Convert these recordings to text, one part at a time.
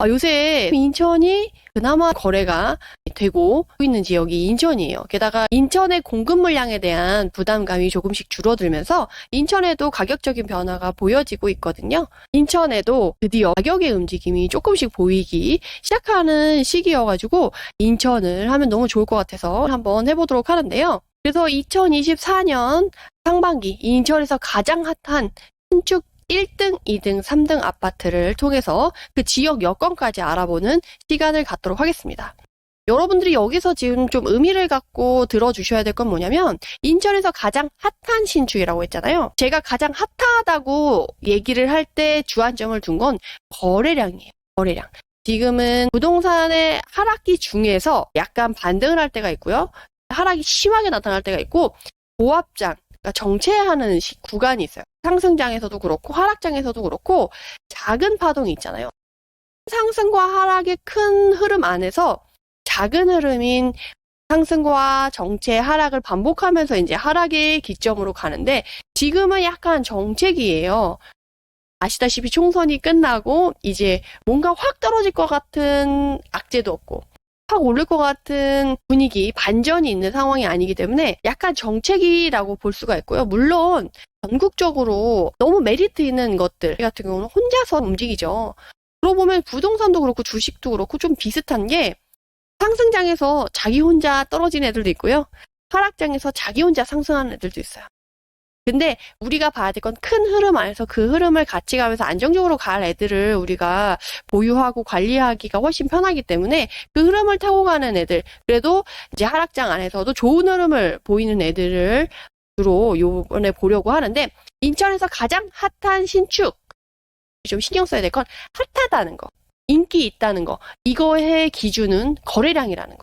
아, 요새 인천이 그나마 거래가 되고 있는 지역이 인천이에요. 게다가 인천의 공급 물량에 대한 부담감이 조금씩 줄어들면서 인천에도 가격적인 변화가 보여지고 있거든요. 인천에도 드디어 가격의 움직임이 조금씩 보이기 시작하는 시기여가지고 인천을 하면 너무 좋을 것 같아서 한번 해보도록 하는데요. 그래서 2024년 상반기 인천에서 가장 핫한 신축 1등, 2등, 3등 아파트를 통해서 그 지역 여건까지 알아보는 시간을 갖도록 하겠습니다. 여러분들이 여기서 지금 좀 의미를 갖고 들어주셔야 될 건 뭐냐면 인천에서 가장 핫한 신축이라고 했잖아요. 제가 가장 핫하다고 얘기를 할 때 주안점을 둔 건 거래량이에요. 거래량. 지금은 부동산의 하락기 중에서 약간 반등을 할 때가 있고요. 하락이 심하게 나타날 때가 있고 보합장, 그러니까 정체하는 시- 구간이 있어요. 상승장에서도 그렇고 하락장에서도 그렇고 작은 파동이 있잖아요. 상승과 하락의 큰 흐름 안에서 작은 흐름인 상승과 정체 하락을 반복하면서 이제 하락의 기점으로 가는데 지금은 약간 정체기예요. 아시다시피 총선이 끝나고 이제 뭔가 확 떨어질 것 같은 악재도 없고 확 오를 것 같은 분위기, 반전이 있는 상황이 아니기 때문에 약간 정체기라고 볼 수가 있고요. 물론 전국적으로 너무 메리트 있는 것들 같은 경우는 혼자서 움직이죠. 그러고 보면 부동산도 그렇고 주식도 그렇고 좀 비슷한 게 상승장에서 자기 혼자 떨어진 애들도 있고요. 하락장에서 자기 혼자 상승하는 애들도 있어요. 근데 우리가 봐야 될 건 큰 흐름 안에서 그 흐름을 같이 가면서 안정적으로 갈 애들을 우리가 보유하고 관리하기가 훨씬 편하기 때문에 그 흐름을 타고 가는 애들 그래도 이제 하락장 안에서도 좋은 흐름을 보이는 애들을 주로 요번에 보려고 하는데 인천에서 가장 핫한 신축 좀 신경 써야 될 건 핫하다는 거 인기 있다는 거 이거의 기준은 거래량이라는 거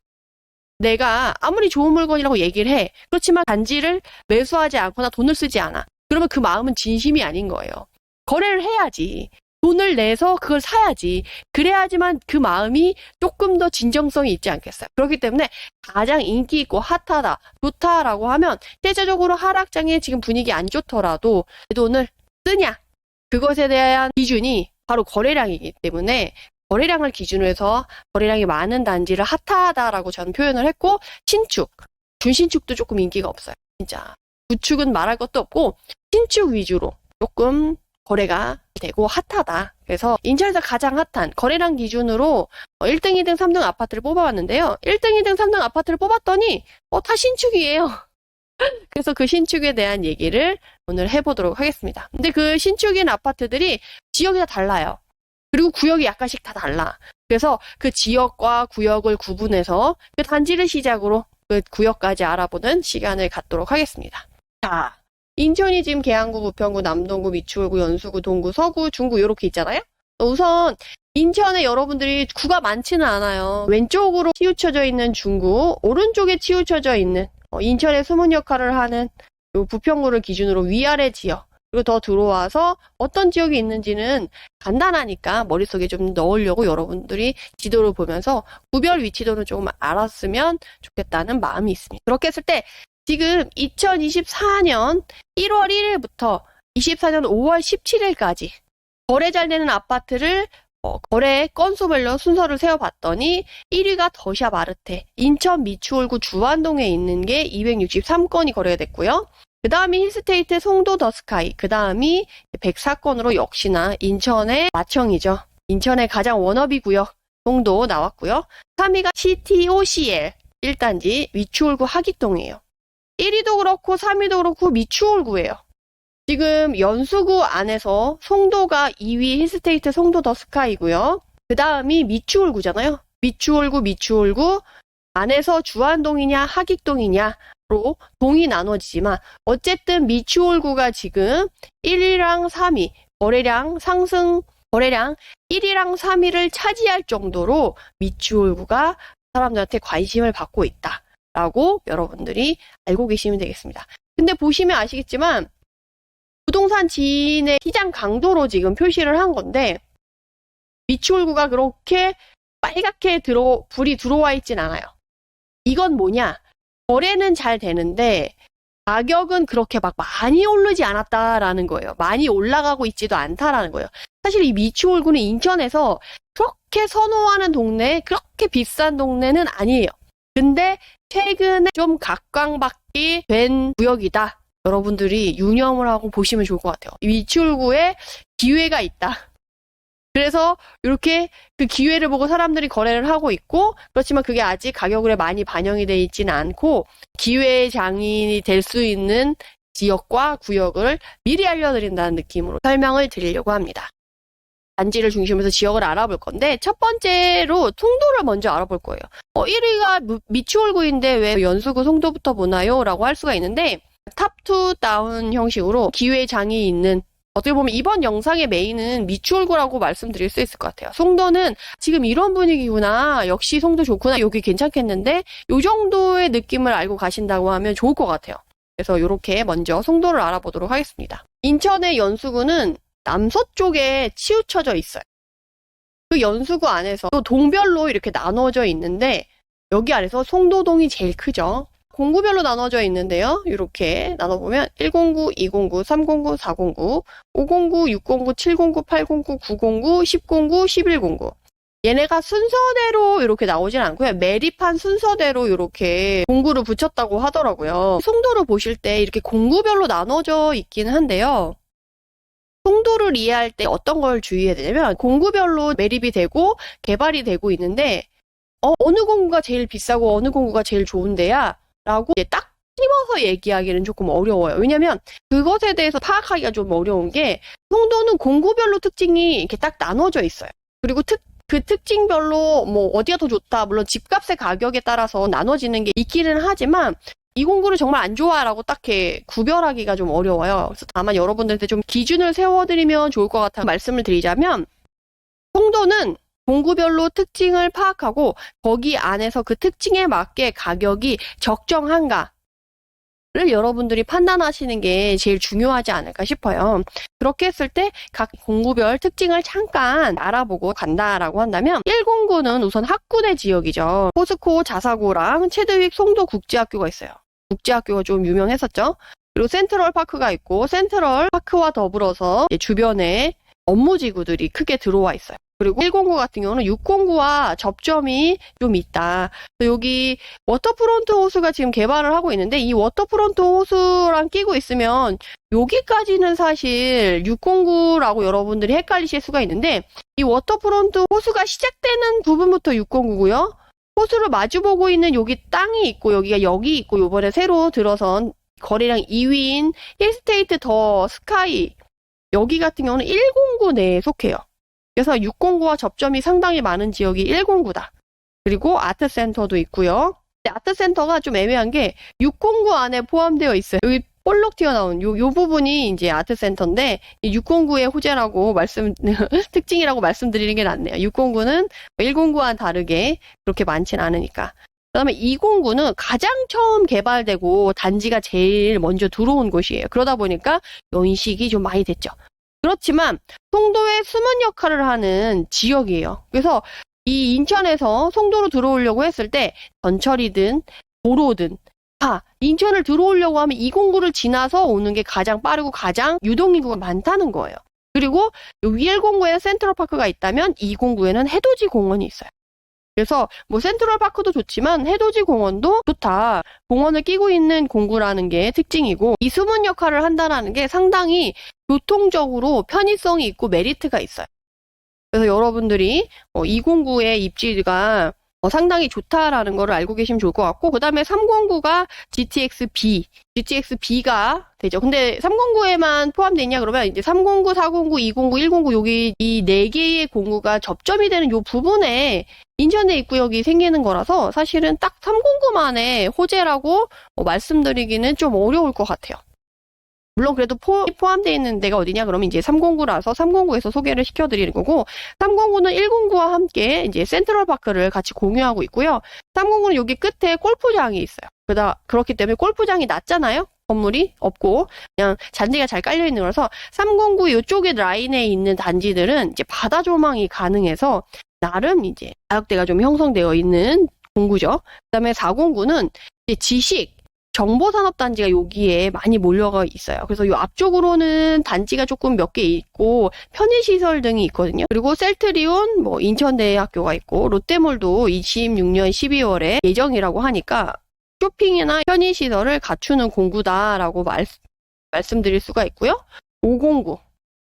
내가 아무리 좋은 물건이라고 얘기를 해. 그렇지만 단지를 매수하지 않거나 돈을 쓰지 않아. 그러면 그 마음은 진심이 아닌 거예요. 거래를 해야지. 돈을 내서 그걸 사야지. 그래야지만 그 마음이 조금 더 진정성이 있지 않겠어요? 그렇기 때문에 가장 인기 있고 핫하다 좋다라고 하면 대체적으로 하락장에 지금 분위기 안 좋더라도 그 돈을 쓰냐? 그것에 대한 기준이 바로 거래량이기 때문에 거래량을 기준으로 해서 거래량이 많은 단지를 핫하다라고 저는 표현을 했고 신축 준신축도 조금 인기가 없어요 진짜 구축은 말할 것도 없고 신축 위주로 조금 거래가 되고 핫하다 그래서 인천에서 가장 핫한 거래량 기준으로 1등, 2등, 3등 아파트를 뽑아봤는데요 1등, 2등, 3등 아파트를 뽑았더니 어, 다 신축이에요 그래서 그 신축에 대한 얘기를 오늘 해보도록 하겠습니다. 근데 그 신축인 아파트들이 지역이 다 달라요. 그리고 구역이 약간씩 다 달라. 그래서 그 지역과 구역을 구분해서 그 단지를 시작으로 그 구역까지 알아보는 시간을 갖도록 하겠습니다. 자, 인천이 지금 계양구, 부평구, 남동구, 미추홀구, 연수구, 동구, 서구, 중구 이렇게 있잖아요. 우선 인천에 여러분들이 구가 많지는 않아요. 왼쪽으로 치우쳐져 있는 중구, 오른쪽에 치우쳐져 있는 어, 인천의 숨은 역할을 하는 요 부평구를 기준으로 위아래 지역 그리고 더 들어와서 어떤 지역이 있는지는 간단하니까 머릿속에 좀 넣으려고 여러분들이 지도를 보면서 구별 위치도는 조금 알았으면 좋겠다는 마음이 있습니다. 그렇게 했을 때 지금 2024년 1월 1일부터 24년 5월 17일까지 거래 잘 되는 아파트를 어, 거래 건수별로 순서를 세워봤더니 1위가 더샵 아르테, 인천 미추홀구 주안동에 있는 게 263건이 거래가 됐고요. 그 다음이 힐스테이트 송도 더스카이, 그 다음이 104건으로 역시나 인천의 마청이죠. 인천의 가장 워너비 구역 송도 나왔고요. 3위가 CTOCL 1단지 미추홀구 하기동이에요. 1위도 그렇고 3위도 그렇고 미추홀구예요. 지금 연수구 안에서 송도가 2위 힐스테이트 송도 더 스카이고요. 그 다음이 미추홀구잖아요. 미추홀구, 미추홀구 안에서 주안동이냐 하객동이냐 로 동이 나눠지지만 어쨌든 미추홀구가 지금 1위랑 3위 거래량 상승 거래량 1위랑 3위를 차지할 정도로 미추홀구가 사람들한테 관심을 받고 있다 라고 여러분들이 알고 계시면 되겠습니다. 근데 보시면 아시겠지만 부동산 지인의 시장 강도로 지금 표시를 한 건데 미추홀구가 그렇게 빨갛게 들어 불이 들어와 있진 않아요. 이건 뭐냐? 거래는 잘 되는데 가격은 그렇게 막 많이 오르지 않았다라는 거예요. 많이 올라가고 있지도 않다라는 거예요. 사실 이 미추홀구는 인천에서 그렇게 선호하는 동네, 그렇게 비싼 동네는 아니에요. 근데 최근에 좀 각광받게 된 구역이다. 여러분들이 유념을 하고 보시면 좋을 것 같아요. 이 미추홀구에 기회가 있다. 그래서 이렇게 그 기회를 보고 사람들이 거래를 하고 있고 그렇지만 그게 아직 가격으로 많이 반영이 돼 있지는 않고 기회의 장인이 될 수 있는 지역과 구역을 미리 알려드린다는 느낌으로 설명을 드리려고 합니다. 단지를 중심으로 지역을 알아볼 건데 첫 번째로 송도를 먼저 알아볼 거예요. 어, 1위가 미추홀구인데 왜 연수구 송도부터 보나요? 라고 할 수가 있는데 탑2 다운 형식으로 기회의 장이 있는 어떻게 보면 이번 영상의 메인은 미추홀구라고 말씀드릴 수 있을 것 같아요. 송도는 지금 이런 분위기구나. 역시 송도 좋구나. 여기 괜찮겠는데 이 정도의 느낌을 알고 가신다고 하면 좋을 것 같아요. 그래서 이렇게 먼저 송도를 알아보도록 하겠습니다. 인천의 연수구는 남서쪽에 치우쳐져 있어요. 그 연수구 안에서 또 동별로 이렇게 나눠져 있는데 여기 안에서 송도동이 제일 크죠. 공구별로 나눠져 있는데요. 이렇게 나눠보면 109, 209, 309, 409, 509, 609, 709, 809, 909, 1009, 1109. 얘네가 순서대로 이렇게 나오진 않고요. 매립한 순서대로 이렇게 공구를 붙였다고 하더라고요. 송도를 보실 때 이렇게 공구별로 나눠져 있긴 한데요. 송도를 이해할 때 어떤 걸 주의해야 되냐면 공구별로 매립이 되고 개발이 되고 있는데 어, 어느 공구가 제일 비싸고 어느 공구가 제일 좋은데야 라고 딱 찝어서 얘기하기는 조금 어려워요. 왜냐면 그것에 대해서 파악하기가 좀 어려운 게 송도는 공구별로 특징이 이렇게 딱 나눠져 있어요. 그리고 특, 그 특징별로 뭐 어디가 더 좋다. 물론 집값의 가격에 따라서 나눠지는 게 있기는 하지만 이 공구를 정말 안 좋아라고 딱히 구별하기가 좀 어려워요. 그래서 다만 여러분들한테 좀 기준을 세워드리면 좋을 것 같아 말씀을 드리자면 송도는 공구별로 특징을 파악하고 거기 안에서 그 특징에 맞게 가격이 적정한가 를 여러분들이 판단하시는 게 제일 중요하지 않을까 싶어요. 그렇게 했을 때 각 공구별 특징을 잠깐 알아보고 간다라고 한다면 1공구는 우선 학군의 지역이죠. 포스코 자사고랑 체드윅 송도 국제학교가 있어요. 국제학교가 좀 유명했었죠. 그리고 센트럴 파크가 있고 센트럴 파크와 더불어서 주변에 업무 지구들이 크게 들어와 있어요. 그리고 109 같은 경우는 609와 접점이 좀 있다. 여기 워터프론트 호수가 지금 개발을 하고 있는데 이 워터프론트 호수랑 끼고 있으면 여기까지는 사실 609라고 여러분들이 헷갈리실 수가 있는데 이 워터프론트 호수가 시작되는 부분부터 609고요. 호수를 마주보고 있는 여기 땅이 있고 여기가 여기 있고 요번에 새로 들어선 거래량 2위인 힐스테이트 더 스카이 여기 같은 경우는 109 내에 속해요. 그래서 609와 접점이 상당히 많은 지역이 109다. 그리고 아트센터도 있고요. 아트센터가 좀 애매한 게 609 안에 포함되어 있어요. 여기 볼록 튀어나온 요, 요 부분이 이제 아트센터인데 609의 호재라고 말씀 특징이라고 말씀드리는 게 낫네요. 609는 109와는 다르게 그렇게 많진 않으니까. 그다음에 209는 가장 처음 개발되고 단지가 제일 먼저 들어온 곳이에요. 그러다 보니까 연식이 좀 많이 됐죠. 그렇지만 송도의 숨은 역할을 하는 지역이에요. 그래서 이 인천에서 송도로 들어오려고 했을 때 전철이든 도로든 다 인천을 들어오려고 하면 209를 지나서 오는 게 가장 빠르고 가장 유동인구가 많다는 거예요. 그리고 여기 109에 센트럴파크가 있다면 209에는 해돋이 공원이 있어요. 그래서 뭐 센트럴 파크도 좋지만 해돋이 공원도 좋다. 공원을 끼고 있는 공구라는 게 특징이고 이 숨은 역할을 한다는 게 상당히 교통적으로 편의성이 있고 메리트가 있어요. 그래서 여러분들이 209의 입지가 어, 상당히 좋다라는 거를 알고 계시면 좋을 것 같고 그 다음에 309가 GTX-B, GTX-B가 되죠. 근데 309에만 포함되어 있냐 그러면 이제 309, 409, 209, 109 여기 이 네 개의 공구가 접점이 되는 요 부분에 인천의 입구역이 생기는 거라서 사실은 딱 309만의 호재라고 어, 말씀드리기는 좀 어려울 것 같아요. 물론 그래도 포, 함되어 있는 데가 어디냐 그러면 이제 309라서 309에서 소개를 시켜드리는 거고 309는 109와 함께 이제 센트럴파크를 같이 공유하고 있고요. 309는 여기 끝에 골프장이 있어요. 그다 그렇기 때문에 골프장이 낮잖아요. 건물이 없고 그냥 잔디가 잘 깔려 있는 거라서 309 이쪽에 라인에 있는 단지들은 이제 바다 조망이 가능해서 나름 이제 가격대가 좀 형성되어 있는 공구죠. 그다음에 409는 이제 지식 정보산업단지가 여기에 많이 몰려가 있어요. 그래서 이 앞쪽으로는 단지가 조금 몇 개 있고 편의시설 등이 있거든요. 그리고 셀트리온, 뭐 인천대학교가 있고 롯데몰도 26년 12월에 예정이라고 하니까 쇼핑이나 편의시설을 갖추는 공구다라고 말, 말씀드릴 수가 있고요. 509.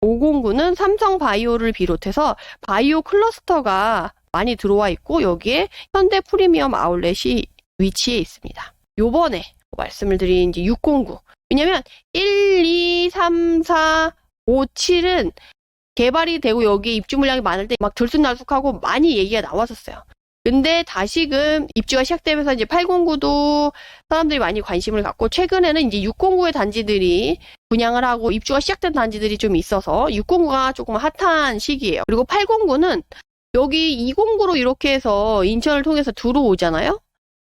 509는 삼성 바이오를 비롯해서 바이오 클러스터가 많이 들어와 있고 여기에 현대 프리미엄 아울렛이 위치해 있습니다. 요번에 말씀을 드린 이제 609. 왜냐면 1, 2, 3, 4, 5, 7은 개발이 되고 여기 입주 물량이 많을 때 막 들쑥날쑥하고 많이 얘기가 나왔었어요. 근데 다시금 입주가 시작되면서 이제 809도 사람들이 많이 관심을 갖고 최근에는 이제 609의 단지들이 분양을 하고 입주가 시작된 단지들이 좀 있어서 609가 조금 핫한 시기예요. 그리고 809는 여기 209로 이렇게 해서 인천을 통해서 들어오잖아요.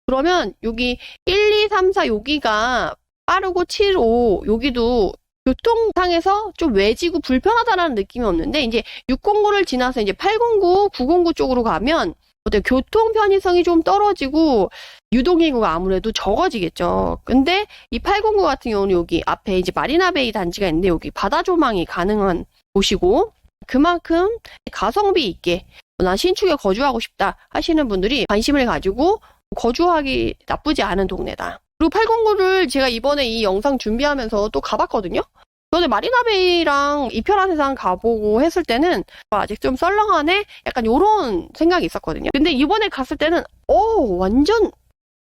그러면 여기 1, 2, 3, 4 여기가 빠르고 7, 5 여기도 교통상에서 좀 외지고 불편하다라는 느낌이 없는데 이제 609를 지나서 이제 809, 909 쪽으로 가면 어때요? 교통 편의성이 좀 떨어지고 유동인구가 아무래도 적어지겠죠. 근데 이 809 같은 경우는 여기 앞에 이제 마리나베이 단지가 있는데 여기 바다 조망이 가능한 곳이고 그만큼 가성비 있게 나 신축에 거주하고 싶다 하시는 분들이 관심을 가지고 거주하기 나쁘지 않은 동네다. 그리고 809를 제가 이번에 이 영상 준비하면서 또 가봤거든요. 전에 마리나베이랑 이편한 세상 가보고 했을 때는 아직 좀 썰렁하네? 약간 요런 생각이 있었거든요. 근데 이번에 갔을 때는 어 완전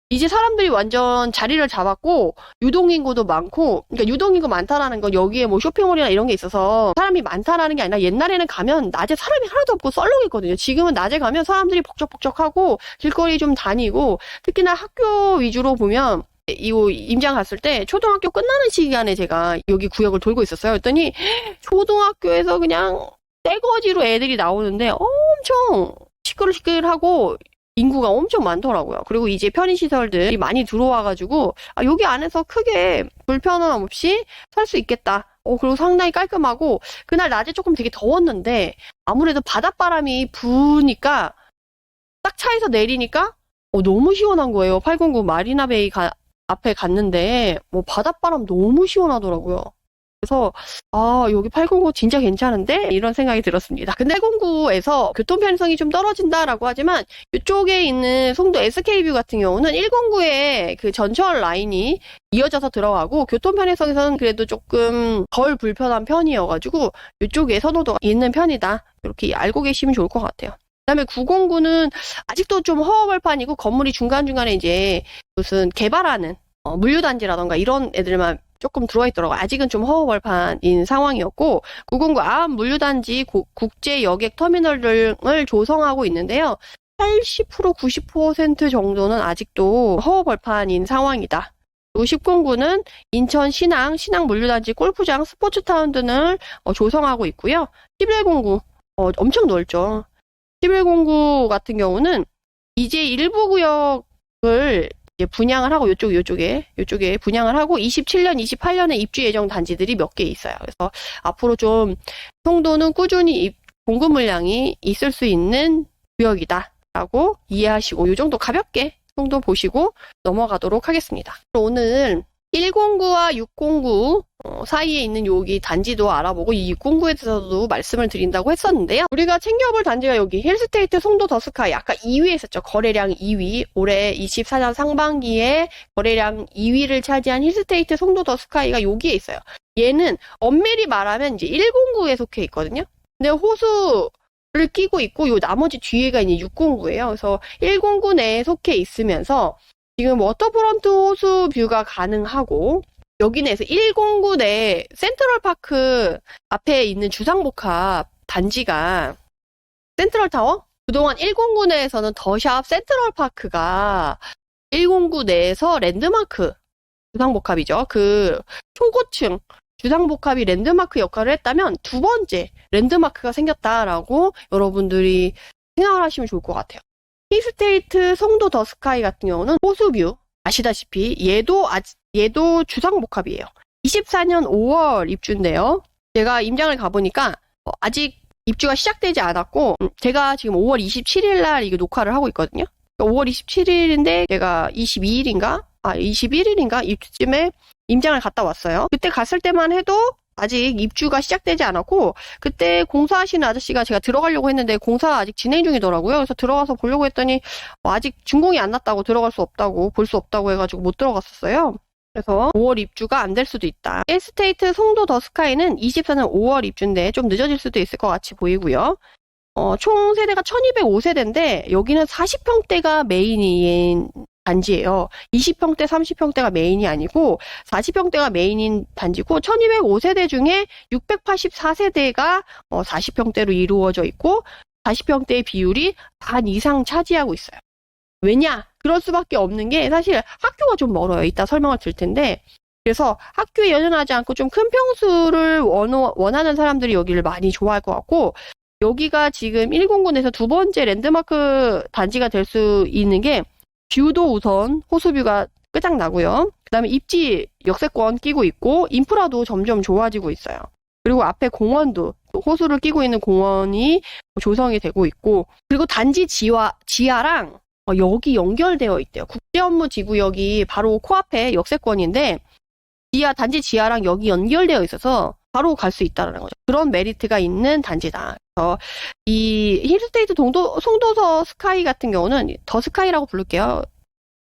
이제 사람들이 완전 자리를 잡았고 유동인구도 많고 그러니까 유동인구 많다라는 건 여기에 뭐 쇼핑몰이나 이런 게 있어서 사람이 많다라는 게 아니라 옛날에는 가면 낮에 사람이 하나도 없고 썰렁했거든요. 지금은 낮에 가면 사람들이 벅적벅적하고 길거리 좀 다니고 특히나 학교 위주로 보면 이 임장 갔을 때 초등학교 끝나는 시간에 제가 여기 구역을 돌고 있었어요. 그랬더니 초등학교에서 그냥 떼거지로 애들이 나오는데 엄청 시끌시끌하고 인구가 엄청 많더라고요. 그리고 이제 편의시설들이 많이 들어와가지고 아, 여기 안에서 크게 불편함 없이 살 수 있겠다. 어, 그리고 상당히 깔끔하고 그날 낮에 조금 되게 더웠는데 아무래도 바닷바람이 부니까 딱 차에서 내리니까 어, 너무 시원한 거예요. 809 마리나베이 가- 앞에 갔는데 뭐 바닷바람 너무 시원하더라고요. 그래서 아 여기 809 진짜 괜찮은데 이런 생각이 들었습니다. 근데 809에서 교통 편의성이 좀 떨어진다라고 하지만 이쪽에 있는 송도 SK뷰 같은 경우는 109에 그 전철 라인이 이어져서 들어가고 교통 편의성에서는 그래도 조금 덜 불편한 편이어가지고 이쪽에 선호도가 있는 편이다. 이렇게 알고 계시면 좋을 것 같아요. 그다음에 909는 아직도 좀 허허벌판이고 건물이 중간중간에 이제 무슨 개발하는 어, 물류단지라던가 이런 애들만 조금 들어와 있더라고요. 아직은 좀 허허벌판인 상황이었고 909 아암 물류단지 고- 국제 여객 터미널 등을 조성하고 있는데요. 80% 90% 정도는 아직도 허허벌판인 상황이다. 그리고 1009는 인천 신항, 신항 물류단지 골프장, 스포츠타운 등을 어, 조성하고 있고요. 1109 어, 엄청 넓죠. 1109 같은 경우는 이제 일부 구역을 분양을 하고 요쪽 요쪽에 요쪽에 분양을 하고 27년, 28년에 입주 예정 단지들이 몇 개 있어요. 그래서 앞으로 좀 송도는 꾸준히 입- 공급 물량이 있을 수 있는 구역이다라고 이해하시고 요 정도 가볍게 송도 보시고 넘어가도록 하겠습니다. 오늘 109와 609 어, 사이에 있는 여기 단지도 알아보고 이 609에 대해서도 말씀을 드린다고 했었는데요. 우리가 챙겨볼 단지가 여기 힐스테이트 송도 더스카이 아까 2위 했었죠. 거래량 2위. 올해 24년 상반기에 거래량 2위를 차지한 힐스테이트 송도 더스카이가 여기에 있어요. 얘는 엄밀히 말하면 이제 109에 속해 있거든요. 근데 호수 를 끼고 있고 요 나머지 뒤에가 이제 609예요. 그래서 109 내에 속해 있으면서 지금 워터프런트 호수 뷰가 가능하고 여기 내에서 109 내 센트럴파크 앞에 있는 주상복합 단지가 센트럴타워? 그동안 109 내에서는 더샵 센트럴파크가 109 내에서 랜드마크 주상복합이죠. 그 초고층 주상복합이 랜드마크 역할을 했다면 두 번째 랜드마크가 생겼다라고 여러분들이 생각을 하시면 좋을 것 같아요. 힐스테이트 송도 더 스카이 같은 경우는 호수뷰 아시다시피 얘도 아, 얘도 주상복합이에요. 24년 5월 입주인데요. 제가 임장을 가보니까 어, 아직 입주가 시작되지 않았고 음, 제가 지금 5월 27일 날 이거 녹화를 하고 있거든요. 5월 27일인데 제가 22일인가 아, 21일인가? 이쯤에 임장을 갔다 왔어요. 그때 갔을 때만 해도 아직 입주가 시작되지 않았고, 그때 공사하시는 아저씨가 제가 들어가려고 했는데 공사 아직 진행 중이더라고요. 그래서 들어가서 보려고 했더니 어, 아직 준공이 안 났다고 들어갈 수 없다고, 볼 수 없다고 해가지고 못 들어갔었어요. 그래서 5월 입주가 안 될 수도 있다. 에스테이트 송도 더 스카이는 24년 5월 입주인데 좀 늦어질 수도 있을 것 같이 보이고요. 어, 총 세대가 1205세대인데 여기는 40평대가 메인인 단지예요. 20평대, 30평대가 메인이 아니고 40평대가 메인인 단지고 1205세대 중에 684세대가 어, 40평대로 이루어져 있고 40평대의 비율이 반 이상 차지하고 있어요. 왜냐? 그럴 수밖에 없는 게 사실 학교가 좀 멀어요. 이따 설명을 드릴 텐데 그래서 학교에 연연하지 않고 좀 큰 평수를 원, 원하는 사람들이 여기를 많이 좋아할 것 같고 여기가 지금 1공군에서 두 번째 랜드마크 단지가 될 수 있는 게 뷰도 우선 호수뷰가 끝장나고요. 그 다음에 입지 역세권 끼고 있고 인프라도 점점 좋아지고 있어요. 그리고 앞에 공원도 호수를 끼고 있는 공원이 조성이 되고 있고 그리고 단지 지하, 지하랑 어, 여기 연결되어 있대요. 국제 업무 지구역이 바로 코앞에 역세권인데 지하 단지 지하랑 여기 연결되어 있어서 바로 갈 수 있다는 거죠. 그런 메리트가 있는 단지다. 그래서 이 힐스테이트 동도 송도서 스카이 같은 경우는 더 스카이라고 부를게요.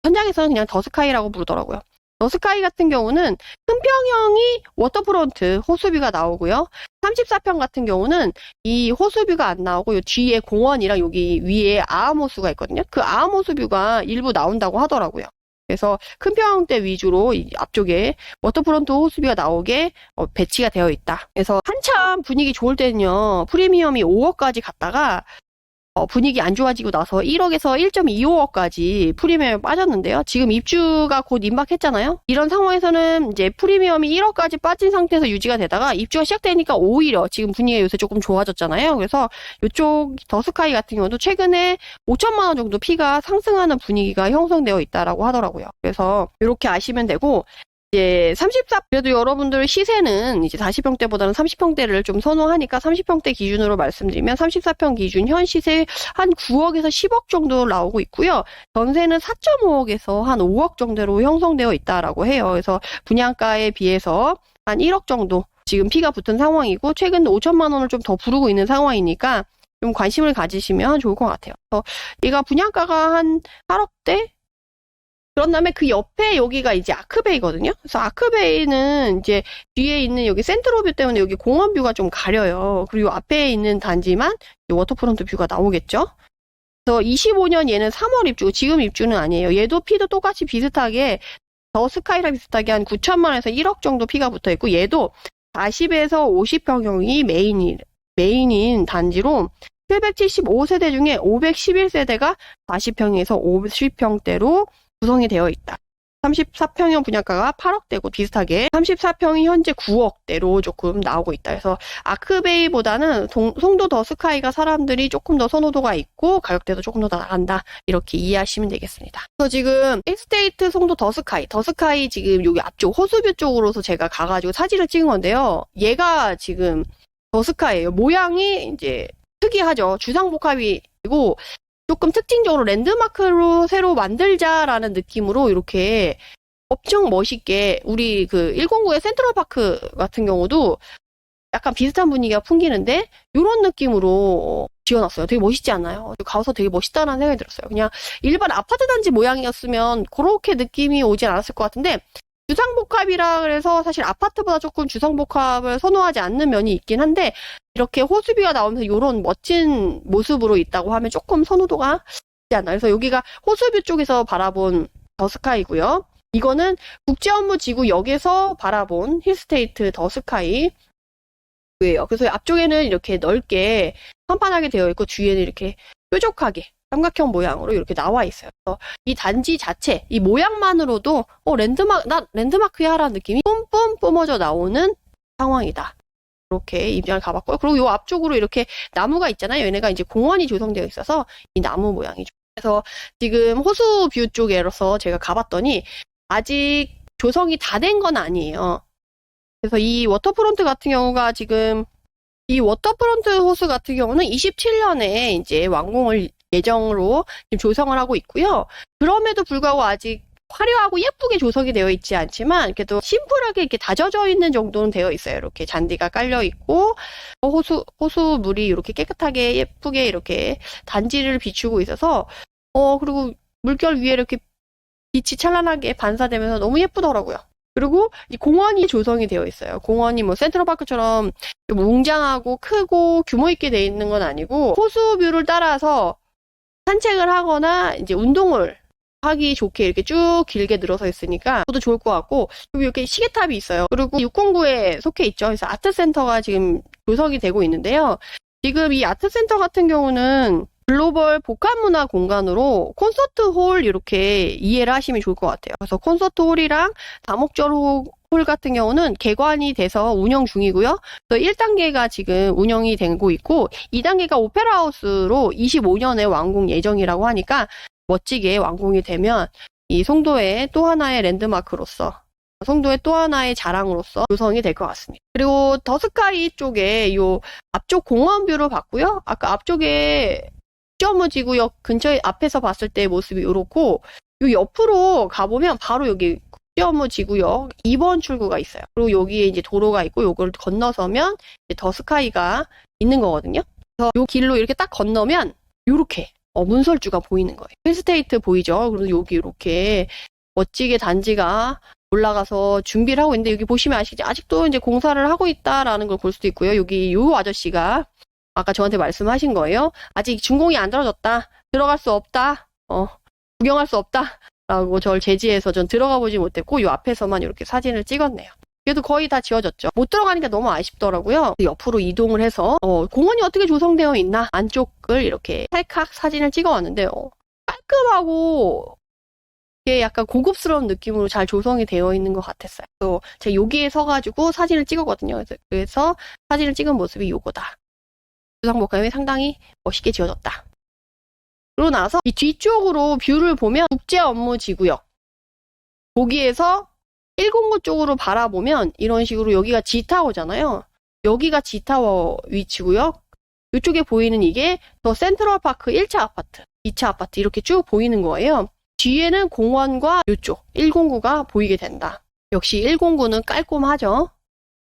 현장에서는 그냥 더 스카이라고 부르더라고요. 더 스카이 같은 경우는 큰 평형이 워터프론트 호수뷰가 나오고요. 34평 같은 경우는 이 호수뷰가 안 나오고 요 뒤에 공원이랑 여기 위에 아암호수가 있거든요. 그 아암호수뷰가 일부 나온다고 하더라고요. 그래서 큰 평대 위주로 이 앞쪽에 워터프론트 호수비가 나오게 어, 배치가 되어 있다. 그래서 한참 분위기 좋을 때는요, 프리미엄이 5억까지 갔다가 어, 분위기 안 좋아지고 나서 1억에서 1.25억까지 프리미엄이 빠졌는데요. 지금 입주가 곧 임박했잖아요. 이런 상황에서는 이제 프리미엄이 1억까지 빠진 상태에서 유지가 되다가 입주가 시작되니까 오히려 지금 분위기가 요새 조금 좋아졌잖아요. 그래서 이쪽 더스카이 같은 경우도 최근에 5천만 원 정도 피가 상승하는 분위기가 형성되어 있다라고 하더라고요. 그래서 이렇게 아시면 되고 이제 34 그래도 여러분들 시세는 이제 40평대보다는 30평대를 좀 선호하니까 30평대 기준으로 말씀드리면 34평 기준 현 시세 한 9억에서 10억 정도 나오고 있고요. 전세는 4.5억에서 한 5억 정도로 형성되어 있다라고 해요. 그래서 분양가에 비해서 한 1억 정도 지금 피가 붙은 상황이고 최근 5천만 원을 좀 더 부르고 있는 상황이니까 좀 관심을 가지시면 좋을 것 같아요. 그래서 얘가 분양가가 한 8억대 그런 다음에 그 옆에 여기가 이제 아크베이거든요. 그래서 아크베이는 이제 뒤에 있는 여기 센트로뷰 때문에 여기 공원 뷰가 좀 가려요. 그리고 앞에 있는 단지만 워터프론트 뷰가 나오겠죠. 그래서 25년 얘는 3월 입주고 지금 입주는 아니에요. 얘도 피도 똑같이 비슷하게 더 스카이랑 비슷하게 한 9천만 원에서 1억 정도 피가 붙어 있고 얘도 40에서 50평형이 메인이 메인인 단지로 775세대 중에 511세대가 40평에서 50평대로 구성이 되어 있다. 34평형 분양가가 8억대고 비슷하게 34평이 현재 9억대로 조금 나오고 있다. 그래서 아크베이보다는 동- 송도 더 스카이가 사람들이 조금 더 선호도가 있고 가격대도 조금 더 나간다. 이렇게 이해하시면 되겠습니다. 그래서 지금 에스테이트 송도 더 스카이, 더 스카이 지금 여기 앞쪽 호수뷰 쪽으로서 제가 가가지고 사진을 찍은 건데요. 얘가 지금 더 스카이예요. 모양이 이제 특이하죠. 주상복합이고 조금 특징적으로 랜드마크로 새로 만들자라는 느낌으로 이렇게 엄청 멋있게 우리 그 109의 센트럴파크 같은 경우도 약간 비슷한 분위기가 풍기는데 이런 느낌으로 지어놨어요. 되게 멋있지 않나요? 가서 되게 멋있다는 생각이 들었어요. 그냥 일반 아파트 단지 모양이었으면 그렇게 느낌이 오진 않았을 것 같은데 주상복합이라 그래서 사실 아파트보다 조금 주상복합을 선호하지 않는 면이 있긴 한데 이렇게 호수비가 나오면서 이런 멋진 모습으로 있다고 하면 조금 선호도가 있지 않나. 그래서 여기가 호수뷰 쪽에서 바라본 더스카이고요. 이거는 국제 업무 지구 역에서 바라본 힐스테이트 더스카이. 예요 그래서 앞쪽에는 이렇게 넓게 선판하게 되어 있고 뒤에는 이렇게 뾰족하게 삼각형 모양으로 이렇게 나와 있어요. 이 단지 자체, 이 모양만으로도 어 랜드마크, 나 랜드마크야라는 느낌이 뿜뿜 뿜어져 나오는 상황이다. 이렇게 입장을 가봤고요. 그리고 요 앞쪽으로 이렇게 나무가 있잖아요. 얘네가 이제 공원이 조성되어 있어서 이 나무 모양이죠. 그래서 지금 호수 뷰 쪽에서 제가 가봤더니 아직 조성이 다 된 건 아니에요. 그래서 이 워터프론트 같은 경우가 지금 이 워터프론트 호수 같은 경우는 27년에 이제 완공을 예정으로 지금 조성을 하고 있고요. 그럼에도 불구하고 아직 화려하고 예쁘게 조성이 되어 있지 않지만 그래도 심플하게 이렇게 다져져 있는 정도는 되어 있어요. 이렇게 잔디가 깔려 있고 어, 호수 호수 물이 이렇게 깨끗하게 예쁘게 이렇게 단지를 비추고 있어서 어 그리고 물결 위에 이렇게 빛이 찬란하게 반사되면서 너무 예쁘더라고요. 그리고 이 공원이 조성이 되어 있어요. 공원이 뭐 센트럴파크처럼 웅장하고 크고 규모 있게 돼 있는 건 아니고 호수뷰를 따라서 산책을 하거나 이제 운동을 하기 좋게 이렇게 쭉 길게 늘어서 있으니까 그것도 좋을 것 같고 여기 이렇게 시계탑이 있어요. 그리고 609에 속해 있죠. 그래서 아트센터가 지금 조성이 되고 있는데요. 지금 이 아트센터 같은 경우는 글로벌 복합문화 공간으로 콘서트 홀 이렇게 이해를 하시면 좋을 것 같아요. 그래서 콘서트 홀이랑 다목적 홀 같은 경우는 개관이 돼서 운영 중이고요. 그래서 1단계가 지금 운영이 되고 있고 2단계가 오페라 하우스로 25년에 완공 예정이라고 하니까 멋지게 완공이 되면 이 송도의 또 하나의 랜드마크로서 송도의 또 하나의 자랑으로서 조성이 될 것 같습니다. 그리고 더스카이 쪽에 요 앞쪽 공원 뷰를 봤고요. 아까 앞쪽에 국제업무지구역 근처에 앞에서 봤을 때 모습이 이렇고 요 옆으로 가보면 바로 여기 국제업무지구역 2번 출구가 있어요. 그리고 여기에 이제 도로가 있고 요걸 건너서면 이제 더스카이가 있는 거거든요. 그래서 요 길로 이렇게 딱 건너면 요렇게 어, 문설주가 보이는 거예요. 힐스테이트 보이죠? 그리고 여기 이렇게 멋지게 단지가 올라가서 준비를 하고 있는데 여기 보시면 아시겠지? 아직도 이제 공사를 하고 있다라는 걸 볼 수도 있고요. 여기 요 아저씨가 아까 저한테 말씀하신 거예요. 아직 준공이 안 떨어졌다. 들어갈 수 없다. 어, 구경할 수 없다. 라고 저를 제지해서 전 들어가 보지 못했고 요 앞에서만 이렇게 사진을 찍었네요. 그래도 거의 다 지워졌죠. 못 들어가니까 너무 아쉽더라고요. 옆으로 이동을 해서 어, 공원이 어떻게 조성되어 있나 안쪽을 이렇게 찰칵 사진을 찍어왔는데요. 깔끔하고 이게 약간 고급스러운 느낌으로 잘 조성이 되어 있는 것 같았어요. 또 제가 여기에 서가지고 사진을 찍었거든요. 그래서, 그래서 사진을 찍은 모습이 요거다. 주상복합이 상당히 멋있게 지어졌다. 그러고 나서 이 뒤쪽으로 뷰를 보면 국제 업무 지구역. 거기에서 109 쪽으로 바라보면 이런 식으로 여기가 G타워잖아요. 여기가 G타워 위치고요. 이쪽에 보이는 이게 더 센트럴파크 1차 아파트, 2차 아파트 이렇게 쭉 보이는 거예요. 뒤에는 공원과 이쪽 109가 보이게 된다. 역시 109는 깔끔하죠.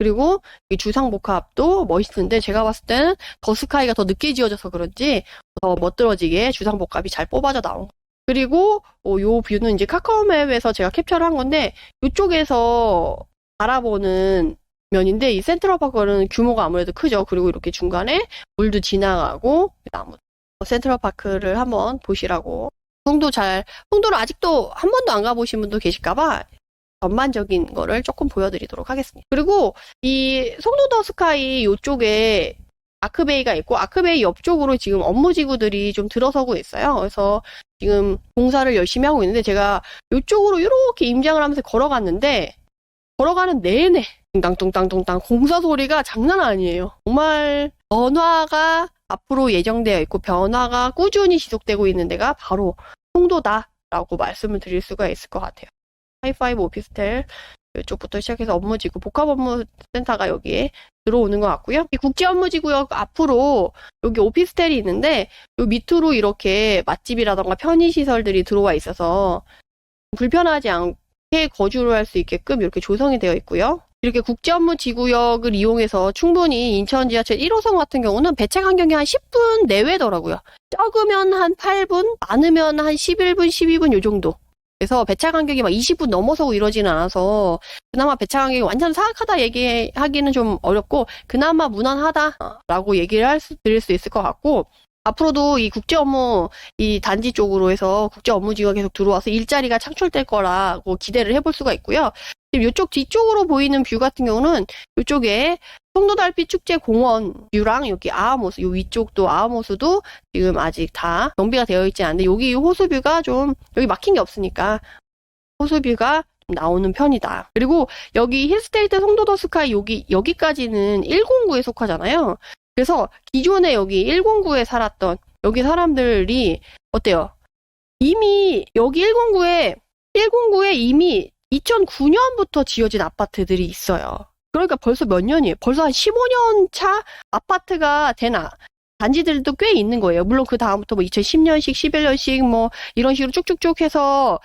그리고 이 주상복합도 멋있는데 제가 봤을 때는 더 스카이가 더 늦게 지어져서 그런지 더 멋들어지게 주상복합이 잘 뽑아져 나온 거. 그리고 어, 요 뷰는 이제 카카오맵에서 제가 캡처를 한 건데 이쪽에서 바라보는 면인데 이 센트럴 파크는 규모가 아무래도 크죠. 그리고 이렇게 중간에 물도 지나가고 나무 센트럴 파크를 한번 보시라고 송도 잘 송도를 아직도 한 번도 안 가보신 분도 계실까봐 전반적인 거를 조금 보여드리도록 하겠습니다. 그리고 이 송도 더 스카이 이쪽에 아크베이가 있고 아크베이 옆쪽으로 지금 업무 지구들이 좀 들어서고 있어요. 그래서 지금 공사를 열심히 하고 있는데 제가 이쪽으로 이렇게 임장을 하면서 걸어갔는데 걸어가는 내내 뚱땅뚱땅뚱땅 공사 소리가 장난 아니에요. 정말 변화가 앞으로 예정되어 있고 변화가 꾸준히 지속되고 있는 데가 바로 송도다라고 말씀을 드릴 수가 있을 것 같아요. 하이파이브 오피스텔 이쪽부터 시작해서 업무지구 복합 업무센터가 여기에 들어오는 것 같고요. 이 국제 업무지구역 앞으로 여기 오피스텔이 있는데 요 밑으로 이렇게 맛집이라던가 편의 시설들이 들어와 있어서 불편하지 않게 거주를 할 수 있게끔 이렇게 조성이 되어 있고요. 이렇게 국제 업무 지구역을 이용해서 충분히 인천 지하철 1호선 같은 경우는 배차 간격이 한 10분 내외더라고요. 적으면 한 8분, 많으면 한 11분, 12분 요 정도. 그래서 배차 간격이 막 20분 넘어서고 이러지는 않아서 그나마 배차 간격이 완전 사악하다 얘기하기는 좀 어렵고 그나마 무난하다라고 얘기를 할 수, 드릴 수 있을 것 같고 앞으로도 이 국제 업무 이 단지 쪽으로 해서 국제 업무지가 계속 들어와서 일자리가 창출될 거라고 기대를 해볼 수가 있고요. 지금 이쪽 뒤쪽으로 보이는 뷰 같은 경우는 이쪽에 송도달빛 축제 공원 뷰랑 여기 아하모스 요 위쪽도 아하모스도 지금 아직 다 정비가 되어 있지 않은데 여기 호수뷰가 좀 여기 막힌 게 없으니까 호수뷰가 좀 나오는 편이다. 그리고 여기 힐스테이트 송도더 스카이 여기 여기까지는 109에 속하잖아요. 그래서 기존에 여기 109에 살았던 여기 사람들이 어때요? 이미 여기 109에 109에 이미 2009년부터 지어진 아파트들이 있어요. 그러니까 벌써 몇 년이에요? 벌써 한 15년 차 아파트가 된 아, 단지들도 꽤 있는 거예요. 물론 그 다음부터 뭐 2010년씩, 11년씩 뭐 이런 식으로 쭉쭉쭉 해서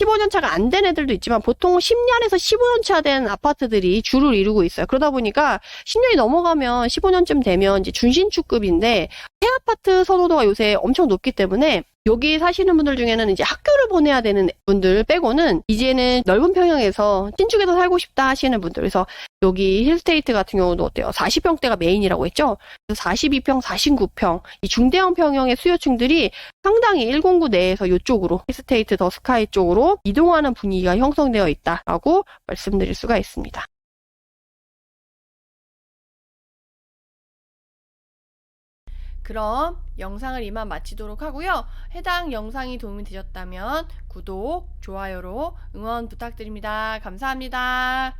15년 차가 안 된 애들도 있지만 보통 10년에서 15년 차 된 아파트들이 주를 이루고 있어요. 그러다 보니까 10년이 넘어가면 15년쯤 되면 이제 준신축급인데 새 아파트 선호도가 요새 엄청 높기 때문에 여기 사시는 분들 중에는 이제 학교를 보내야 되는 분들 빼고는 이제는 넓은 평형에서 신축에서 살고 싶다 하시는 분들 그래서 여기 힐스테이트 같은 경우도 어때요? 40평대가 메인이라고 했죠? 그래서 42평, 49평 이 중대형 평형의 수요층들이 상당히 109 내에서 이쪽으로 힐스테이트 더 스카이 쪽으로 이동하는 분위기가 형성되어 있다라고 말씀드릴 수가 있습니다. 그럼 영상을 이만 마치도록 하고요. 해당 영상이 도움이 되셨다면 구독, 좋아요로 응원 부탁드립니다. 감사합니다.